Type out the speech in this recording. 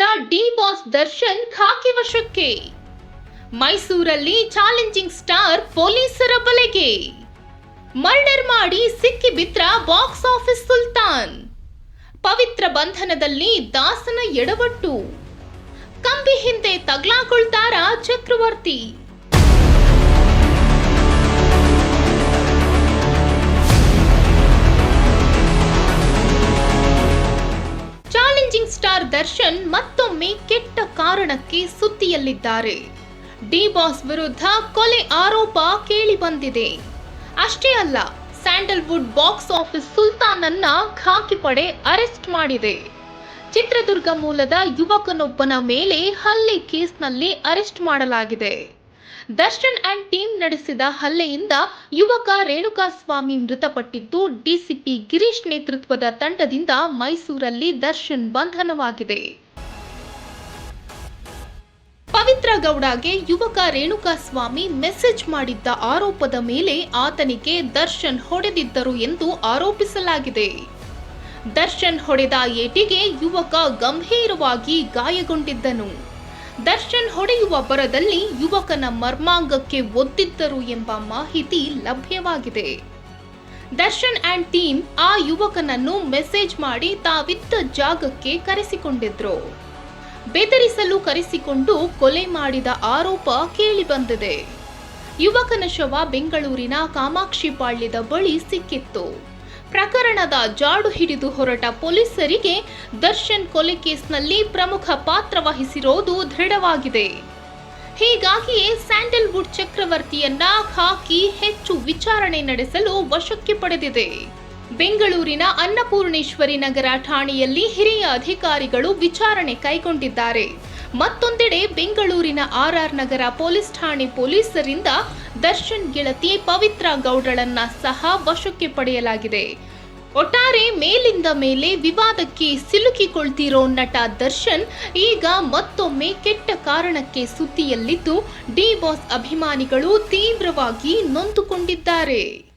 D boss Darshan ಖಾಕಿ ವಶಕ್ಕೆ. ಮೈಸೂರಲ್ಲಿ challenging star ಪೊಲೀಸರ ಬಲೆಗೆ. ಮರ್ಡರ್ ಮಾಡಿ ಸಿಕ್ಕಿ ಬಿದ್ರ ಬಾಕ್ಸ್ ಆಫೀಸ್ ಸುಲ್ತಾನ್. ಪವಿತ್ರ ಬಂಧನದಲ್ಲಿ ದಾಸನ ಎಡವಟ್ಟು. ಕಂಬಿ ಹಿಂದೆ ತಗ್ಲಾಕೊಳ್ತಾರ ಚಕ್ರವರ್ತಿ. ಸ್ಟಾರ್ ದರ್ಶನ್ ಮತ್ತೊಮ್ಮೆ ಕೆಟ್ಟ ಕಾರಣಕ್ಕೆ ಸುದ್ದಿಯಲ್ಲಿದ್ದಾರೆ. ಡಿ ಬಾಸ್ ವಿರುದ್ಧ ಕೊಲೆ ಆರೋಪ ಕೇಳಿ ಬಂದಿದೆ. ಅಷ್ಟೇ ಅಲ್ಲ, ಸ್ಯಾಂಡಲ್ವುಡ್ ಬಾಕ್ಸ್ ಆಫೀಸ್ ಸುಲ್ತಾನ್ ಅನ್ನ ಖಾಕಿ ಪಡೆ ಅರೆಸ್ಟ್ ಮಾಡಿದೆ. ಚಿತ್ರದುರ್ಗ ಮೂಲದ ಯುವಕನೊಬ್ಬನ ಮೇಲೆ ಹಲ್ಲೆ ಕೇಸ್ನಲ್ಲಿ ಅರೆಸ್ಟ್ ಮಾಡಲಾಗಿದೆ. ದರ್ಶನ್ ಅಂಡ್ ಟೀಮ್ ನಡೆಸಿದ ಹಲ್ಲೆಯಿಂದ ಯುವಕ ರೇಣುಕಾಸ್ವಾಮಿ ಮೃತಪಟ್ಟಿದ್ದು, ಡಿಸಿಪಿ ಗಿರೀಶ್ ನೇತೃತ್ವದ ತಂಡದಿಂದ ಮೈಸೂರಲ್ಲಿ ದರ್ಶನ್ ಬಂಧನವಾಗಿದೆ. ಪವಿತ್ರ ಗೌಡಗೆ ಯುವಕ ರೇಣುಕಾಸ್ವಾಮಿ ಮೆಸೇಜ್ ಮಾಡಿದ್ದ ಆರೋಪದ ಮೇಲೆ ಆತನಿಗೆ ದರ್ಶನ್ ಹೊಡೆದಿದ್ದರು ಎಂದು ಆರೋಪಿಸಲಾಗಿದೆ. ದರ್ಶನ್ ಹೊಡೆದ ಏಟಿಗೆ ಯುವಕ ಗಂಭೀರವಾಗಿ ಗಾಯಗೊಂಡಿದ್ದನು. ದರ್ಶನ್ ಹೊಡೆಯುವ ಬರದಲ್ಲಿ ಯುವಕನ ಮರ್ಮಾಂಗಕ್ಕೆ ಒದ್ದಿದ್ದರು ಎಂಬ ಮಾಹಿತಿ ಲಭ್ಯವಾಗಿದೆ. ದರ್ಶನ್ ಅಂಡ್ ಟೀಮ್ ಆ ಯುವಕನನ್ನು ಮೆಸೇಜ್ ಮಾಡಿ ತಾವಿದ್ದ ಜಾಗಕ್ಕೆ ಕರೆಸಿಕೊಂಡಿದ್ರು. ಬೆದರಿಸಲು ಕರೆಸಿಕೊಂಡು ಕೊಲೆ ಮಾಡಿದ ಆರೋಪ ಕೇಳಿಬಂದಿದೆ. ಯುವಕನ ಶವ ಬೆಂಗಳೂರಿನ ಕಾಮಾಕ್ಷಿ ಪಾಳ್ಯದ ಬಳಿ ಸಿಕ್ಕಿತ್ತು. ಪ್ರಕರಣದ ಜಾಡು ಹಿಡಿದು ಹೊರಟ ಪೊಲೀಸರಿಗೆ ದರ್ಶನ್ ಕೊಲೆ ಕೇಸ್ನಲ್ಲಿ ಪ್ರಮುಖ ಪಾತ್ರ ವಹಿಸಿರೋದು ದೃಢವಾಗಿದೆ. ಹೀಗಾಗಿಯೇ ಸ್ಯಾಂಡಲ್ವುಡ್ ಚಕ್ರವರ್ತಿಯನ್ನ ಹಾಕಿ ಹೆಚ್ಚು ವಿಚಾರಣೆ ನಡೆಸಲು ವಶಕ್ಕೆ ಪಡೆದಿದೆ. ಬೆಂಗಳೂರಿನ ಅನ್ನಪೂರ್ಣೇಶ್ವರಿ ನಗರ ಠಾಣೆಯಲ್ಲಿ ಹಿರಿಯ ಅಧಿಕಾರಿಗಳು ವಿಚಾರಣೆ ಕೈಗೊಂಡಿದ್ದಾರೆ. ಮತ್ತೊಂದೆಡೆ ಬೆಂಗಳೂರಿನ ಆರ್ಆರ್ ನಗರ ಪೊಲೀಸ್ ಠಾಣೆ ಪೊಲೀಸರಿಂದ ದರ್ಶನ್ ಗೆಳತಿ ಪವಿತ್ರ ಗೌಡಳನ್ನ ಸಹ ವಶಕ್ಕೆ ಪಡೆಯಲಾಗಿದೆ. ಒಟ್ಟಾರೆ ಮೇಲಿಂದ ಮೇಲೆ ವಿವಾದಕ್ಕೆ ಸಿಲುಕಿಕೊಳ್ತಿರೋ ನಟ ದರ್ಶನ್ ಈಗ ಮತ್ತೊಮ್ಮೆ ಕೆಟ್ಟ ಕಾರಣಕ್ಕೆ ಸುದ್ದಿಯಲ್ಲಿದ್ದು, ಡಿ ಬಾಸ್ ಅಭಿಮಾನಿಗಳು ತೀವ್ರವಾಗಿ ನೊಂದುಕೊಂಡಿದ್ದಾರೆ.